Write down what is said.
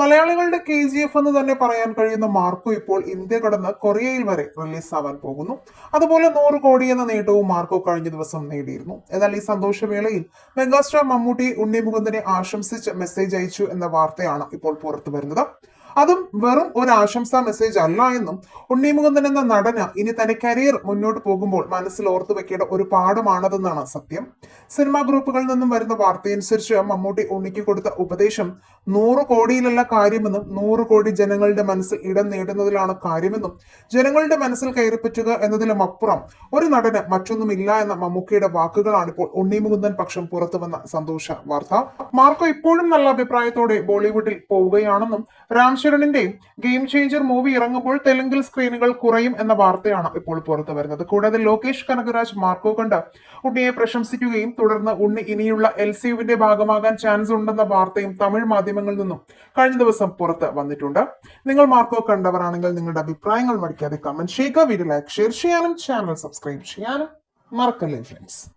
മലയാളികളുടെ K G F എന്ന് തന്നെ പറയാൻ കഴിയുന്ന മാർക്കോ ഇപ്പോൾ ഇന്ത്യ കടന്ന് കൊറിയയിൽ വരെ റിലീസ് ആവാൻ പോകുന്നു. അതുപോലെ നൂറ് കോടി എന്ന നേട്ടവും മാർക്കോ കഴിഞ്ഞ ദിവസം നേടിയിരുന്നു. എന്നാൽ ഈ സന്തോഷവേളയിൽ മെഗാസ്റ്റാർ മമ്മൂട്ടി ഉണ്ണി മുകുന്ദനെ ആശംസിച്ച് മെസ്സേജ് അയച്ചു എന്ന വാർത്തയാണ് ഇപ്പോൾ പുറത്തു വരുന്നത് അതും വെറും ഒരു ആശംസാ മെസ്സേജ് അല്ല എന്നും ഉണ്ണി മുകുന്ദൻ എന്ന നടന് ഇനി തന്റെ കരിയർ മുന്നോട്ട് പോകുമ്പോൾ മനസ്സിൽ ഓർത്തു വെക്കേണ്ട ഒരു പാഠമാണതെന്നാണ് സത്യം. സിനിമാ ഗ്രൂപ്പുകളിൽ നിന്നും വരുന്ന വാർത്തയനുസരിച്ച് മമ്മൂട്ടി ഉണ്ണിക്ക് കൊടുത്ത ഉപദേശം നൂറ് കോടിയിലുള്ള കാര്യമെന്നും നൂറ് കോടി ജനങ്ങളുടെ മനസ്സിൽ ഇടം നേടുന്നതിലാണ് കാര്യമെന്നും ജനങ്ങളുടെ മനസ്സിൽ കയറിപ്പറ്റുക എന്നതിലും അപ്പുറം ഒരു നടന് മറ്റൊന്നുമില്ല എന്ന മമ്മൂക്കയുടെ വാക്കുകളാണ് ഇപ്പോൾ ഉണ്ണി മുകുന്ദൻ പക്ഷം പുറത്തു വന്ന സന്തോഷ വാർത്ത. മാർക്കോ ഇപ്പോഴും നല്ല അഭിപ്രായത്തോടെ ബോളിവുഡിൽ പോവുകയാണെന്നും രാംചരണിന്റെ ഗെയിം ചേഞ്ചർ മൂവി ഇറങ്ങുമ്പോൾ തെലുങ്കിൽ സ്ക്രീനുകൾ കുറയും എന്ന വാർത്തയാണ് ഇപ്പോൾ പുറത്തു വരുന്നത്. കൂടാതെ ലോകേഷ് കനകരാജ് മാർക്കോ കണ്ട്. ഉണ്ണിയെ പ്രശംസിക്കുകയും തുടർന്ന് ഉണ്ണി ഇനിയുള്ള എൽ സി യുവിന്റെ ഭാഗമാകാൻ ചാൻസ് ഉണ്ടെന്ന വാർത്തയും തമിഴ് മാധ്യമങ്ങളിൽ നിന്നും കഴിഞ്ഞ ദിവസം പുറത്ത് വന്നിട്ടുണ്ട്. നിങ്ങൾ മാർക്കോ കണ്ടവരാണെങ്കിൽ നിങ്ങളുടെ അഭിപ്രായങ്ങൾ മടിക്കാതെ കമന്റ് ചെയ്യുക. വീഡിയോ ലൈക്ക് ഷെയർ ചെയ്യാനും ചാനൽ സബ്സ്ക്രൈബ് ചെയ്യാനും മറക്കല്ലേ ഫ്രണ്ട്സ്